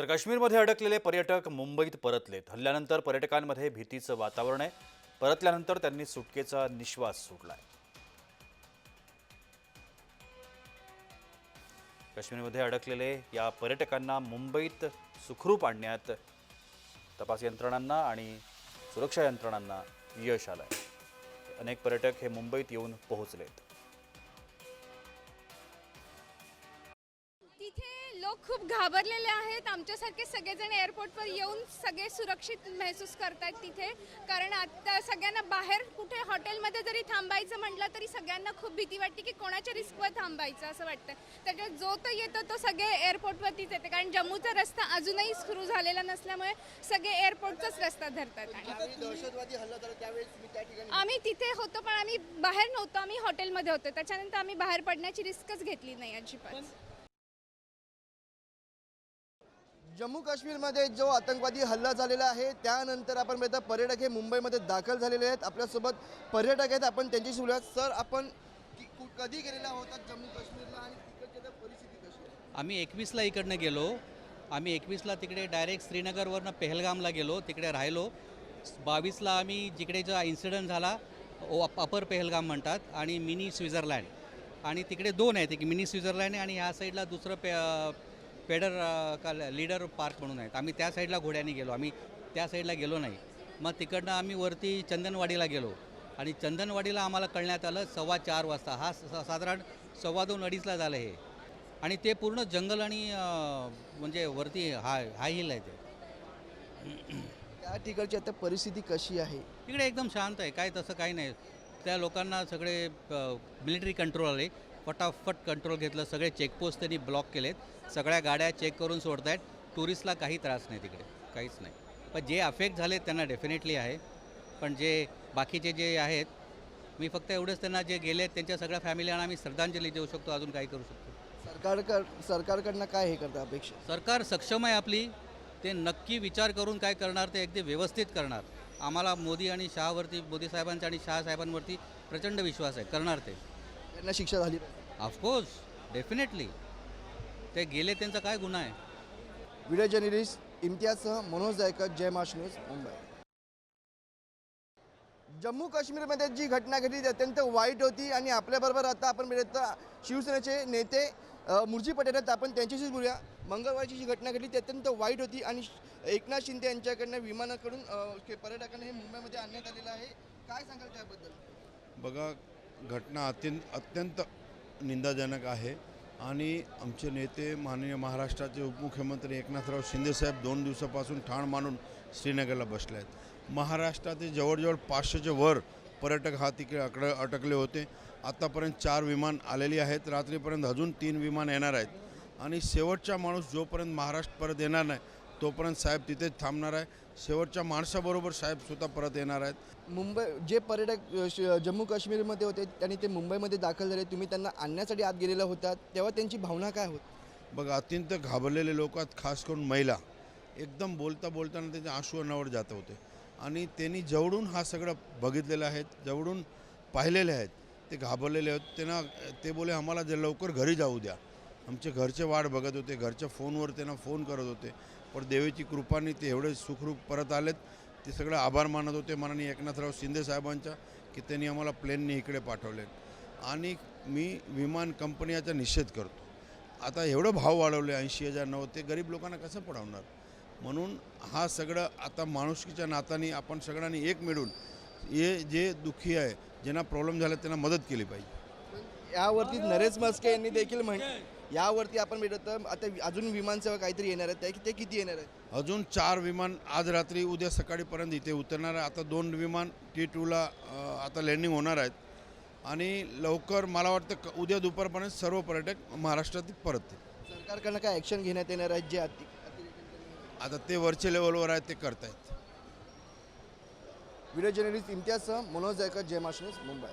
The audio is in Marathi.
तर काश्मीरमध्ये अडकलेले पर्यटक मुंबईत परतलेत. हल्ल्यानंतर पर्यटकांमध्ये भीतीचं वातावरण आहे. परतल्यानंतर त्यांनी सुटकेचा निश्वास सोडलाय. काश्मीरमध्ये अडकलेले या पर्यटकांना मुंबईत सुखरूप आणण्यात तपास यंत्रणांना आणि सुरक्षा यंत्रणांना यश आलंय. अनेक पर्यटक हे मुंबईत येऊन पोहोचलेत. लोक खूप घाबरलेले आहेत. आमच्यासारखे सगळेजण एअरपोर्टवर येऊन सगळे सुरक्षित महसूस करतायत तिथे. कारण आता सगळ्यांना बाहेर कुठे हॉटेलमध्ये जरी थांबायचं म्हटलं तरी सगळ्यांना खूप भीती वाटते की कोणाच्या रिस्कवर थांबायचं असं वाटतं. त्याच्यात जो तो येतो तो सगळे एअरपोर्टवरतीच येते. कारण जम्मूचा रस्ता अजूनही सुरू झालेला नसल्यामुळे सगळे एअरपोर्टचाच रस्ता धरतात. आम्ही तिथे होतो पण आम्ही बाहेर नव्हतो. आम्ही हॉटेलमध्ये होतो. त्याच्यानंतर आम्ही बाहेर पडण्याची रिस्कच घेतली नाही अजिबात. जम्मू काश्मीरमध्ये जो आतंकवादी हल्ला झालेला आहे त्यानंतर आपण पाहता पर्यटक हे मुंबईमध्ये दाखल झालेले आहेत. आपल्यासोबत पर्यटक आहेत. आपण त्यांच्याशी बोलूयात. सर आपण कधी गेलेला होता जम्मू काश्मीरला आणि तिकडच्या परिस्थिती कशी आम्ही एकवीसला इकडनं गेलो. आम्ही एकवीसला तिकडे डायरेक्ट श्रीनगरवरनं पेहलगामला गेलो. तिकडे राहिलो. बावीसला आम्ही जिकडे जो इन्सिडंट झाला ओ अपर पेहलगाम म्हणतात आणि मिनी स्वित्झर्लँड. आणि तिकडे दोन आहेत. एक मिनी स्वित्झर्लँड आणि ह्या साईडला दुसरं पे पेडर अ, का लीडर पार्क म्हणून आहेत. आम्ही त्या साईडला घोड्याने गेलो. आम्ही त्या साईडला गेलो नाही. मग तिकडनं आम्ही वरती चंदनवाडीला गेलो. आणि चंदनवाडीला आम्हाला कळण्यात आलं सव्वा चार वाजता. हा साधारण सव्वा दोन अडीचला झालं हे. आणि ते पूर्ण जंगल आणि म्हणजे वरती हाय हाय हिल आहे ते. त्या ठिकाणची आता परिस्थिती कशी आहे? तिकडे एकदम शांत आहे. काय तसं काही नाही. त्या लोकांना सगळे मिलिटरी कंट्रोल आले. फटाफट कंट्रोल घेतलं. सगळे चेकपोस्ट त्यांनी ब्लॉक केलेत. सगळ्या गाड्या चेक करून सोडत आहेत टुरिस्टला काही त्रास नाही तिकडे. काहीच नाही. पण जे अफेक्ट झाले त्यांना डेफिनेटली आहे. पण जे बाकीचे जे आहेत मी फक्त एवढंच त्यांना जे गेले आहेत त्यांच्या सगळ्या फॅमिलीला आम्ही श्रद्धांजली देऊ शकतो. अजून काही करू शकतो. सरकारकड सरकारकडनं काय हे करतं अपेक्षा? सरकार सक्षम आहे आपली. ते नक्की विचार करून काय करणार ते अगदी व्यवस्थित करणार. आम्हाला मोदी आणि शहावरती मोदी साहेबांचा आणि शहा साहेबांवरती प्रचंड विश्वास आहे. करणार ते. त्यांना शिक्षा झाली पाहिजे. ऑफकोर्स डेफिनेटली ते गेले त्यांचा काय गुन्हा आहे? व्हिडिओ जर्नलिस्ट इम्तियाजसह मनोज जायकर जय माश न्यूज मुंबई. जम्मू काश्मीरमध्ये जी घटना घडली ती अत्यंत वाईट होती आणि आपल्याबरोबर आता आपण मिळत शिवसेनेचे नेते मुरजी पटेल आहेत. आपण त्यांच्याशीच बोलूया. मंगळवारची जी घटना घडली ती अत्यंत वाईट होती आणि एकनाथ शिंदे यांच्याकडनं विमानाकडून पर्यटकांना हे मुंबईमध्ये आणण्यात आलेलं आहे. काय सांगाल त्याबद्दल? बघा घटना अत्यंत अत्यंत निंदाजनक आहे. आणि आमचे नेते माननीय महाराष्ट्राचे उपमुख्यमंत्री एकनाथराव शिंदेसाहेब दोन दिवसापासून ठाण मांडून श्रीनगरला बसले आहेत. महाराष्ट्रातील जवळजवळ पाचशेच्या वर पर्यटक हा तिकडे अकड अटकले होते. आत्तापर्यंत चार विमान आलेली आहेत. रात्रीपर्यंत अजून तीन विमान येणार आहेत. आणि शेवटचा माणूस जोपर्यंत महाराष्ट्र परत येणार नाही तोपर्यंत साहेब तिथेच थांबणार आहे. शेवटच्या माणसाबरोबर साहेब स्वतः परत येणार आहेत. मुंबई जे पर्यटक जम्मू काश्मीरमध्ये होते आणि ते मुंबईमध्ये दाखल झाले. तुम्ही त्यांना आणण्यासाठी आत गेलेला होता. तेव्हा त्यांची भावना काय होती? बघा अत्यंत घाबरलेले लोक आहेत खास करून महिला. एकदम बोलता बोलताना त्यांचे आंसू अनावर जात होते. आणि त्यांनी जवळून हा सगळं बघितलेलं आहेत जवळून पाहिलेले आहेत ते घाबरलेले आहेत. त्यांना ते बोले आम्हाला जे लवकर घरी जाऊ द्या. आमचे घरचे वाट बघत होते घरच्या फोनवर त्यांना फोन करत होते. पण देवीची कृपाने ते एवढे सुखरूप परत आलेत. ते सगळं आभार मानत होते माननीय एकनाथराव शिंदे साहेबांच्या की त्यांनी आम्हाला प्लेनने इकडे पाठवले आणि मी विमान कंपनी याचा निषेध करतो. आता एवढं भाव वाढवले ऐंशी हजार नऊ ते गरीब लोकांना कसं पडवणार? म्हणून हा सगळं आता माणुसकीच्या नाताने आपण सगळ्यांनी एक मिळून हे जे दुःखी आहे ज्यांना प्रॉब्लेम झाला त्यांना मदत केली पाहिजे. यावरती नरेश मस्के यांनी देखील म्हण यावरती आपण भेटत आता अजून विमानसेवा काहीतरी येणार आहे त्या- ते किती येणार आहे अजून चार विमान आज रात्री उद्या सकाळीपर्यंत इथे उतरणार आहे आता दोन विमान टी टूला आता लँडिंग होणार आहेत. आणि लवकर मला वाटतं उद्या दुपारपर्यंत सर्व पर्यटक महाराष्ट्रात परततील सरकारकडनं काय ॲक्शन घेण्यात येणार आहे जे आता ते वरच्या लेवलवर आहेत ते करतायत. व्हिडिओ जर्नलिस्ट इम्तियाजसह मनोज जायकर जय माशनीस मुंबई.